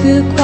คือความ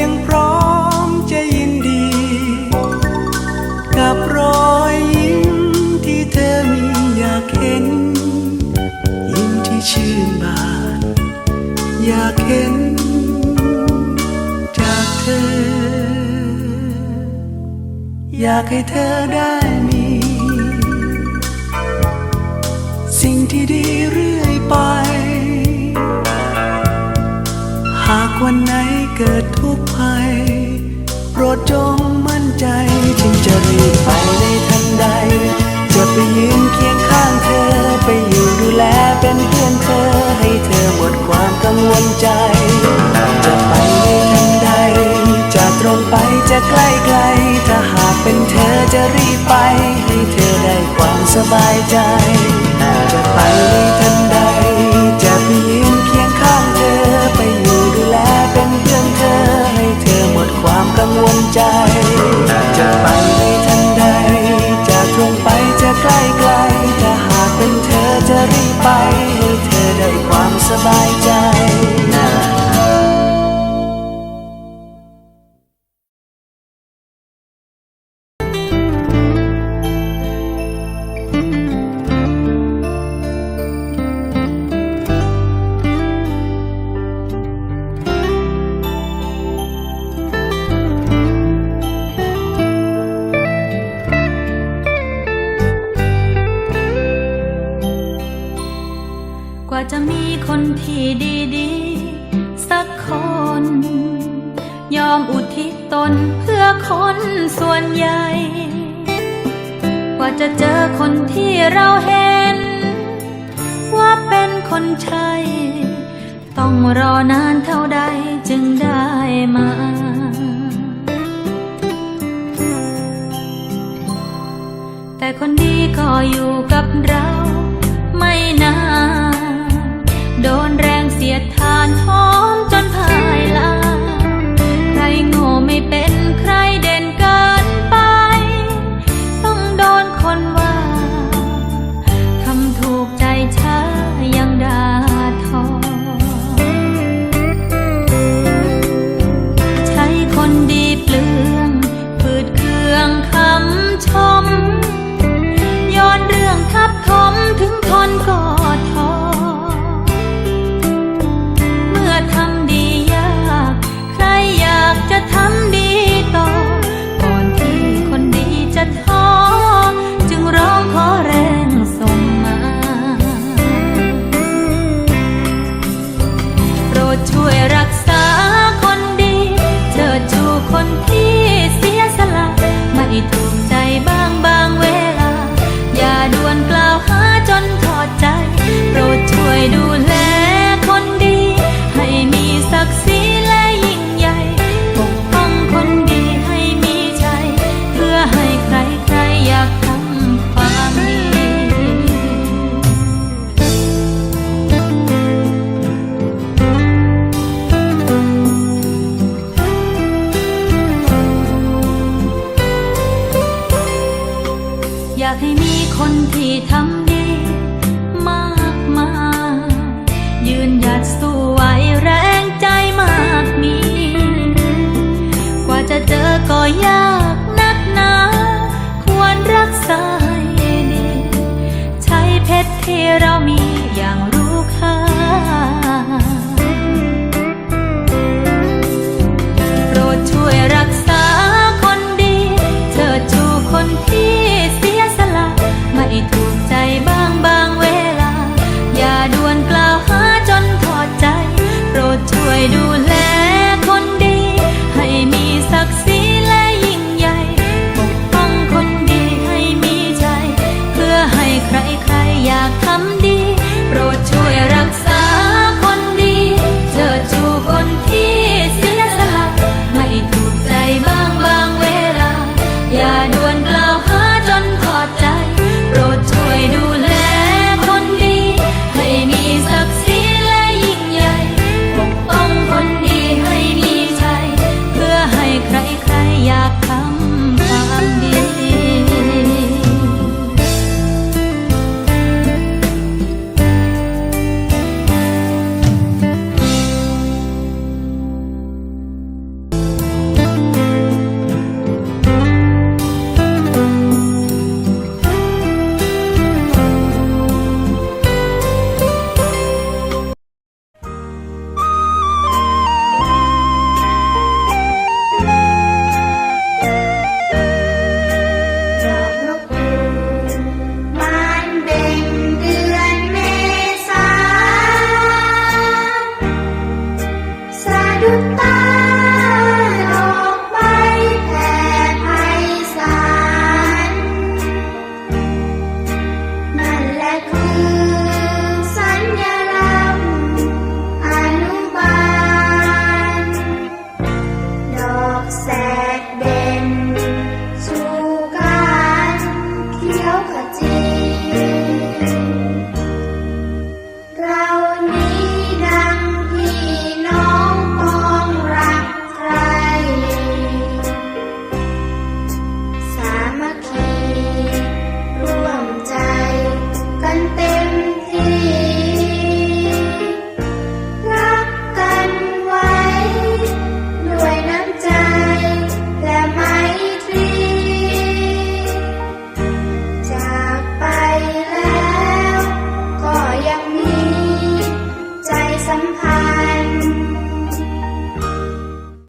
ยังพร้อมจะยินดี กับรอยยิ้มที่เธอมีอยากเห็น ยิ้มที่ชื่นบาน อยากเห็นจากเธอ อยากให้เธอได้มี สิ่งที่ดีเรื่อยไป หากวันไหนเกิด จ จะไปทันใด จะตรงไปจะใกล้ไกล ถ้าหากเป็นเธอจะรีบไป ให้เธอได้ความสบายใจ ยอมอุทิศตนเพื่อคนส่วนใหญ่ กว่าจะเจอคนที่เราเห็น ว่าเป็นคนใช่ ต้องรอนานเท่าใดจึงได้มาแต่คนดีก็อยู่กับเราไม่นาน